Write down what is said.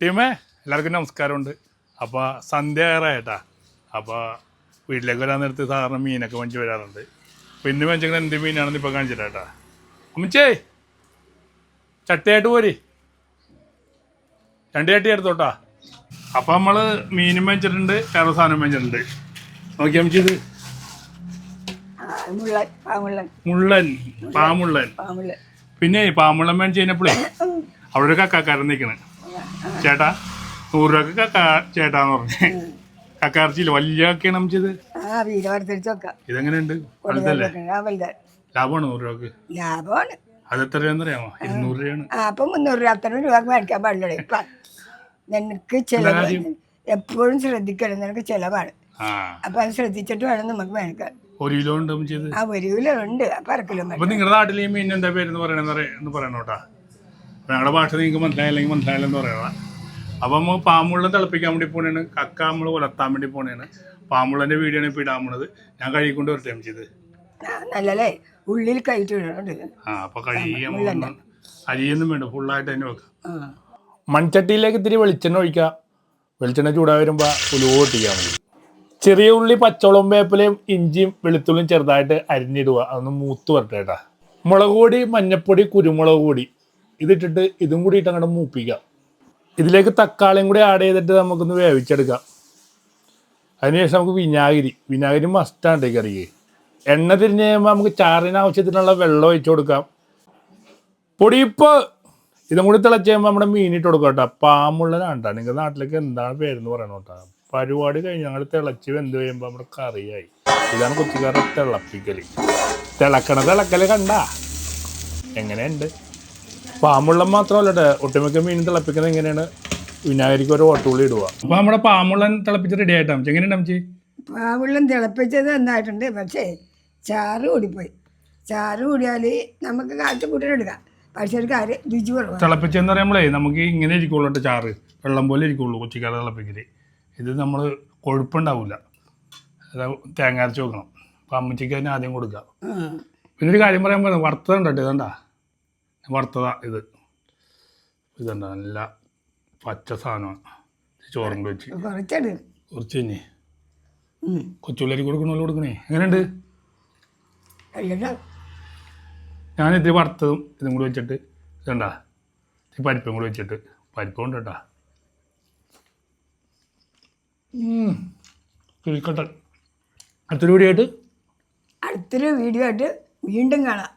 ടീമേ എല്ലാവർക്കും നമസ്കാരമുണ്ട്. അപ്പോൾ സന്ധ്യ ഏറായിട്ടാ. അപ്പോൾ വീട്ടിലേക്ക് വരാൻ നേരത്ത് സാധാരണ മീനൊക്കെ വഞ്ചി വരാറുണ്ട്. അപ്പോൾ ഇന്ന് വാങ്ങിച്ചെങ്കിൽ എന്ത് മീനാണെന്ന് ഇപ്പോൾ കാണിച്ചിട്ടാ അമ്മച്ചേ ചട്ടയായിട്ട് പോരി. രണ്ട് ചട്ടി എടുത്തോട്ടാ. അപ്പോൾ നമ്മൾ മീനും വാങ്ങിച്ചിട്ടുണ്ട് വേറെ സാധനം വാങ്ങിച്ചിട്ടുണ്ട്. നോക്കി അമ്മച്ചത് മുള്ളൻ പാമുള്ളൻ. മുള്ളൻ പാമുള്ളൻ. പാമുള്ളൻ. പിന്നെ പാമുള്ളൻ മേടിച്ച് കഴിഞ്ഞപ്പോഴേ അവിടെ ഒരു കക്കാക്കാരൻ നിൽക്കണ് ചേട്ടാ നൂറ് രൂപക്ക് കക്ക ചേട്ടാന്ന് പറഞ്ഞു. കക്കാർച്ചില്ല വലിയ കക്കയാണ് അമ്മച്ചത് ആ വീട് ഇതെങ്ങനെയുണ്ട്? വലുതല്ലേ ആ ലാഭമാണ് നൂറ് രൂപക്ക് ലാഭമാണ്. അത് എത്ര രൂപയെന്നറിയാമോ ഇരുന്നൂറ് രൂപയാണ് ആ അപ്പം മുന്നൂറ് രൂപ. അത്ര രൂപ മേടിക്കാൻ പാടില്ല ഇപ്പം നിനക്ക് ചിലവ് എപ്പോഴും ശ്രദ്ധിക്കണം നിനക്ക് ചിലവാണ്. അപ്പൊ അത് ശ്രദ്ധിച്ചിട്ട് വേണം നമുക്ക് മേടിക്കാൻ. ഒരു കിലോ ഉണ്ട് ആ ഒരു കിലോ ഉണ്ട്. അപ്പൊ അര കിലോ നിങ്ങളുടെ നാട്ടിലെ മീൻ എന്താ പേര് പറയണോട്ടാ എന്ന് പറയണം കേട്ടാ ഞങ്ങളുടെ ഭാഷ നിങ്ങൾക്ക് മനസ്സിലായില്ലെങ്കിൽ മനസ്സിലായില്ലെന്ന് പറയണം അപ്പം നമ്മൾ പാമ്പുള്ളം തിളപ്പിക്കാൻ വേണ്ടി പോണേണ്. കക്ക നമ്മൾ ഉലർത്താൻ വേണ്ടി പോണേണ്. പാമ്പുള്ളന്റെ വീടിയാണ് ഇപ്പം ഇപ്പോൾ ഇടാൻ പോണത്. ഞാൻ കഴുകിക്കൊണ്ട് വരട്ടെ ചെയ്ത് നല്ലല്ലേ? ഉള്ളിൽ കയറ്റി വിടണം ആ അപ്പോൾ കഴിയും അരിയൊന്നും വേണ്ട ഫുള്ളായിട്ട് തന്നെ വെക്കാം. മൺചട്ടിയിലേക്ക് ഇത്തിരി വെളിച്ചെണ്ണ ഒഴിക്കുക വെളിച്ചെണ്ണ ചൂടാ വരുമ്പോൾ ഉലുവ പൊട്ടിക്കാൻ മതി. ചെറിയ ഉള്ളി പച്ചവളം വേപ്പിലയും ഇഞ്ചിയും വെളുത്തുള്ളിയും ചെറുതായിട്ട് അരിഞ്ഞിടുക. അതൊന്ന് മൂത്ത് വരട്ടെ കേട്ടാ. മുളക് പൊടി മഞ്ഞപ്പൊടി കുരുമുളക് പൊടി. ഇതിട്ടിട്ട് ഇതും കൂടി ഇട്ട് അങ്ങോട്ട് മൂപ്പിക്കാം. ഇതിലേക്ക് തക്കാളിയും കൂടി ആഡ് ചെയ്തിട്ട് നമുക്കൊന്ന് വേവിച്ചെടുക്കാം. അതിനുശേഷം നമുക്ക് വിനാഗിരി. വിനാഗിരി മസ്റ്റാണ് കറിക്ക്. എണ്ണ തിരിഞ്ഞ് കഴിയുമ്പോൾ നമുക്ക് ചാറിന് ആവശ്യത്തിനുള്ള വെള്ളം ഒഴിച്ചു കൊടുക്കാം. പൊടിയിപ്പ്. ഇതും കൂടി തിളച്ച് കഴിയുമ്പോൾ നമ്മുടെ മീനിട്ട് കൊടുക്കാം കേട്ടോ പാമുള്ളനാണ് കേട്ടോ നിങ്ങളുടെ നാട്ടിലേക്ക് എന്താണ് പേരെന്ന് പറയണം കേട്ടോ പരിപാടി കഴിഞ്ഞ് ഞങ്ങൾ തിളച്ച് വെന്ത് കഴിയുമ്പോൾ നമ്മുടെ കറിയായി. ഇതാണ് കൊച്ചിക്കാരുടെ തിളപ്പിക്കൽ തിളക്കണ തിളക്കൽ കണ്ട. എങ്ങനെയുണ്ട്? പാമുള്ളം മാത്രമല്ല ഒട്ടുമിക്ക മീൻ തിളപ്പിക്കുന്നത് എങ്ങനെയാണ്? വിനാഗിരിക്ക് ഒരു ഓട്ടുള്ളി ഇടുക അപ്പൊ നമ്മുടെ പാമുള്ളൻ തിളപ്പിച്ച് റെഡി ആയിട്ടാ എങ്ങനെയുണ്ട് അമ്മച്ചി? പാമ്പുള്ളം തിളപ്പിച്ചത് നന്നായിട്ടുണ്ട്. പക്ഷേ ചാറ് കൂടിപ്പോയി. ചാറ് കൂടിയാൽ നമുക്ക് കാറ്റ് എടുക്കാം. പക്ഷേ ഒരു കാര്യം രുചി കുറവാണ്. തിളപ്പിച്ചെന്ന് പറയുമ്പോഴേ നമുക്ക് ഇങ്ങനെ ഇരിക്കുള്ളൂ കേട്ടോ ചാറ്. വെള്ളം പോലെ ഇരിക്കുള്ളൂ കൊച്ചിക്കാര തിളപ്പിക്കൽ. ഇത് നമ്മൾ കൊഴുപ്പുണ്ടാവില്ല അത് തേങ്ങ അരച്ച് വെക്കണം. അപ്പം അമ്മച്ചിക്ക് തന്നെ ആദ്യം കൊടുക്കാം. പിന്നെ ഒരു കാര്യം പറയാൻ പറയുന്നത് വറുത്തതുണ്ട് കേട്ടോ ഇതണ്ടാ? വറുത്തതാ ഇത്. ഇതുണ്ട് നല്ല പച്ച സാധനമാണ്. ചോറും കൂടി വെച്ച്. കുറച്ചെടു കുറച്ച് കഴിഞ്ഞേ കൊച്ചുള്ളരി കൊടുക്കണമല്ലോ കൊടുക്കണേ. എങ്ങനെയുണ്ട്? ഞാൻ ഇത് വറുത്തതും ഇതും കൂടി വെച്ചിട്ട് ഇതുണ്ടാ ഈ പരിപ്പും കൂടി വെച്ചിട്ട് പരിപ്പും ഉണ്ട് കേട്ടാ. ചുരുക്കട്ടെ അടുത്തൊരു വീഡിയോ ആയിട്ട് അടുത്തൊരു വീഡിയോ ആയിട്ട് വീണ്ടും കാണാം.